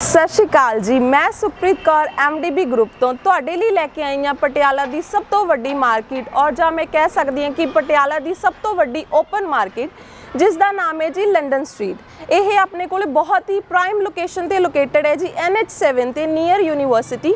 ਸਤਿ ਸ਼੍ਰੀ ਅਕਾਲ ਜੀ। ਮੈਂ ਸੁਪ੍ਰੀਤ ਕੌਰ MDB ਗਰੁੱਪ ਤੋਂ। ਤੁਹਾਡੇ ਲਈ ਲੈ ਕੇ ਆਈ ਹਾਂ ਪਟਿਆਲਾ ਦੀ ਸਭ ਤੋਂ ਵੱਡੀ ਮਾਰਕੀਟ। ਔਰ ਜਾਂ ਮੈਂ ਕਹਿ ਸਕਦੀ ਹਾਂ ਕਿ ਪਟਿਆਲਾ ਦੀ ਸਭ ਤੋਂ ਵੱਡੀ ਓਪਨ ਮਾਰਕੀਟ ਜਿਸ ਦਾ ਨਾਮ ਹੈ ਜੀ ਲੰਡਨ ਸਟਰੀਟ ਇਹ ਆਪਣੇ ਕੋਲ ਬਹੁਤ ਹੀ ਪ੍ਰਾਈਮ ਲੋਕੇਸ਼ਨ ਤੇ ਲੋਕੇਟਡ ਹੈ ਜੀ NH7 ਤੇ ਨੀਅਰ ਯੂਨੀਵਰਸਿਟੀ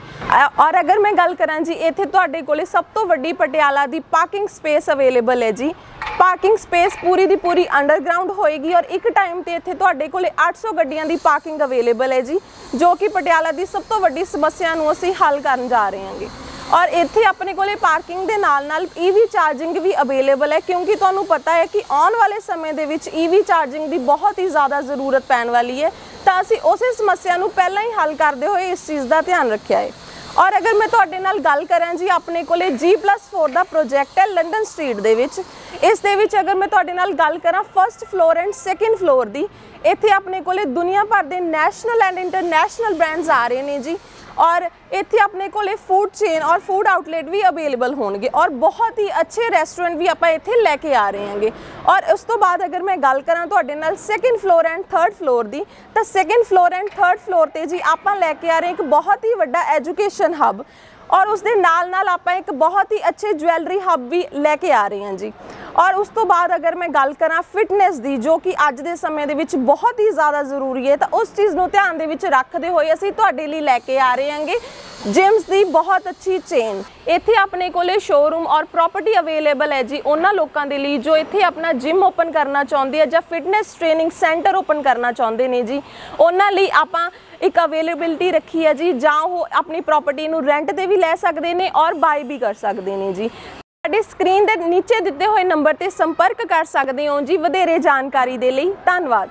ਔਰ ਅਗਰ ਮੈਂ ਗੱਲ ਕਰਾਂ ਜੀ, ਇੱਥੇ ਤੁਹਾਡੇ ਕੋਲੇ ਸਭ ਤੋਂ ਵੱਡੀ ਪਟਿਆਲਾ ਦੀ ਪਾਰਕਿੰਗ ਸਪੇਸ ਅਵੇਲੇਬਲ ਹੈ ਜੀ। ਪਾਰਕਿੰਗ ਸਪੇਸ ਪੂਰੀ ਦੀ ਪੂਰੀ ਅੰਡਰਗਰਾਉਂਡ ਹੋਏਗੀ ਔਰ ਇੱਕ ਟਾਈਮ ਤੇ ਇੱਥੇ ਤੁਹਾਡੇ ਕੋਲੇ 800 ਗੱਡੀਆਂ ਦੀ ਪਾਰਕਿੰਗ ਅਵੇਲੇਬਲ ਹੈ ਜੀ। ਜੋ ਕਿ ਪਟਿਆਲਾ ਦੀ ਸਭ ਤੋਂ ਵੱਡੀ ਸਮੱਸਿਆ ਨੂੰ ਅਸੀਂ ਹੱਲ ਕਰਨ ਜਾ ਰਹੇ ਹਾਂਗੇ। ਔਰ ਇੱਥੇ ਆਪਣੇ ਕੋਲੇ ਪਾਰਕਿੰਗ ਦੇ ਨਾਲ ਨਾਲ EV ਚਾਰਜਿੰਗ ਵੀ ਅਵੇਲੇਬਲ ਹੈ, ਕਿਉਂਕਿ ਤੁਹਾਨੂੰ ਪਤਾ ਹੈ ਕਿ ਆਉਣ ਵਾਲੇ ਸਮੇਂ ਦੇ ਵਿੱਚ EV ਚਾਰਜਿੰਗ ਦੀ ਬਹੁਤ ਹੀ ਜ਼ਿਆਦਾ ਜ਼ਰੂਰਤ ਪੈਣ ਵਾਲੀ ਹੈ। ਤਾਂ ਅਸੀਂ ਉਸੇ ਸਮੱਸਿਆ ਨੂੰ ਪਹਿਲਾਂ ਹੀ ਹੱਲ ਕਰਦੇ ਹੋਏ ਇਸ ਚੀਜ਼ ਦਾ ਧਿਆਨ ਰੱਖਿਆ ਹੈ। ਔਰ ਅਗਰ ਮੈਂ ਤੁਹਾਡੇ ਨਾਲ ਗੱਲ ਕਰਾਂ ਜੀ, ਆਪਣੇ ਕੋਲੇ G+4 ਦਾ ਪ੍ਰੋਜੈਕਟ ਹੈ ਲੰਡਨ ਸਟਰੀਟ ਦੇ ਵਿੱਚ। ਇਸ ਦੇ ਵਿੱਚ ਅਗਰ ਮੈਂ ਤੁਹਾਡੇ ਨਾਲ ਗੱਲ ਕਰਾਂ first floor and second floor ਦੀ, ਇੱਥੇ ਆਪਣੇ ਕੋਲੇ ਦੁਨੀਆ ਭਰ ਦੇ ਨੈਸ਼ਨਲ ਐਂਡ ਇੰਟਰਨੈਸ਼ਨਲ ਬ੍ਰਾਂਡਸ ਆ ਰਹੇ ਨੇ ਜੀ। ਔਰ ਇੱਥੇ ਆਪਣੇ ਕੋਲੇ ਫੂਡ ਚੇਨ ਔਰ ਫੂਡ ਆਊਟਲੈਟ ਵੀ ਅਵੇਲੇਬਲ ਹੋਣਗੇ ਔਰ ਬਹੁਤ ਹੀ ਅੱਛੇ ਰੈਸਟੋਰੈਂਟ ਵੀ ਆਪਾਂ ਇੱਥੇ ਲੈ ਕੇ ਆ ਰਹੇ ਹਾਂਗੇ। ਔਰ ਉਸ ਤੋਂ ਬਾਅਦ ਅਗਰ ਮੈਂ ਗੱਲ ਕਰਾਂ ਤੁਹਾਡੇ ਨਾਲ second floor and third floor ਦੀ, ਤਾਂ second floor and third floor ਤੇ ਜੀ ਆਪਾਂ ਲੈ ਕੇ ਆ ਰਹੇ ਹਾਂ ਇੱਕ ਬਹੁਤ ਹੀ ਵੱਡਾ ਐਜੂਕੇਸ਼ਨ ਹੱਬ ਔਰ ਉਸ ਦੇ ਨਾਲ ਨਾਲ ਆਪਾਂ ਇੱਕ ਬਹੁਤ ਹੀ ਅੱਛੇ ਜੁਐਲਰੀ ਹੱਬ ਵੀ ਲੈ ਕੇ ਆ ਰਹੇ ਹਾਂ ਜੀ। ਔਰ ਉਸ ਤੋਂ ਬਾਅਦ ਅਗਰ ਮੈਂ ਗੱਲ ਕਰਾਂ ਫਿਟਨੈਸ ਦੀ, ਜੋ ਕਿ ਅੱਜ ਦੇ ਸਮੇਂ ਦੇ ਵਿੱਚ ਬਹੁਤ ਹੀ ਜ਼ਿਆਦਾ ਜ਼ਰੂਰੀ ਹੈ, ਤਾਂ ਉਸ ਚੀਜ਼ ਨੂੰ ਧਿਆਨ ਦੇ ਵਿੱਚ ਰੱਖਦੇ ਹੋਏ ਅਸੀਂ ਤੁਹਾਡੇ ਲਈ ਲੈ ਕੇ ਆ ਰਹੇ ਹਾਂਗੇ ਜਿਮਸ ਦੀ ਬਹੁਤ ਅੱਛੀ ਚੇਨ ਇੱਥੇ ਆਪਣੇ ਕੋਲੇ ਸ਼ੋਰੂਮ ਔਰ ਪ੍ਰਾਪਰਟੀ ਅਵੇਲੇਬਲ ਹੈ ਜੀ, ਉਹਨਾਂ ਲੋਕਾਂ ਦੇ ਲਈ ਜੋ ਇੱਥੇ ਆਪਣਾ ਜਿਮ ਓਪਨ ਕਰਨਾ ਚਾਹੁੰਦੇ ਆ ਜਾਂ ਫਿਟਨੈਸ ਟ੍ਰੇਨਿੰਗ ਸੈਂਟਰ ਓਪਨ ਕਰਨਾ ਚਾਹੁੰਦੇ ਨੇ ਜੀ, ਉਹਨਾਂ ਲਈ ਆਪਾਂ ਇੱਕ ਅਵੇਲੇਬਿਲਟੀ ਰੱਖੀ ਹੈ ਜੀ, ਜਾਂ ਉਹ ਆਪਣੀ ਪ੍ਰਾਪਰਟੀ ਨੂੰ ਰੈਂਟ ਤੇ ਵੀ ਲੈ ਸਕਦੇ ਨੇ ਔਰ ਬਾਈ ਵੀ ਕਰ ਸਕਦੇ ਨੇ ਜੀ। ਸਾਡੇ ਸਕਰੀਨ ਦੇ ਨੀਚੇ ਦਿੱਤੇ ਹੋਏ ਨੰਬਰ ਤੇ ਸੰਪਰਕ ਕਰ ਸਕਦੇ ਹੋ ਜੀ। ਵਧੇਰੇ ਜਾਣਕਾਰੀ ਦੇ ਲਈ ਧੰਨਵਾਦ।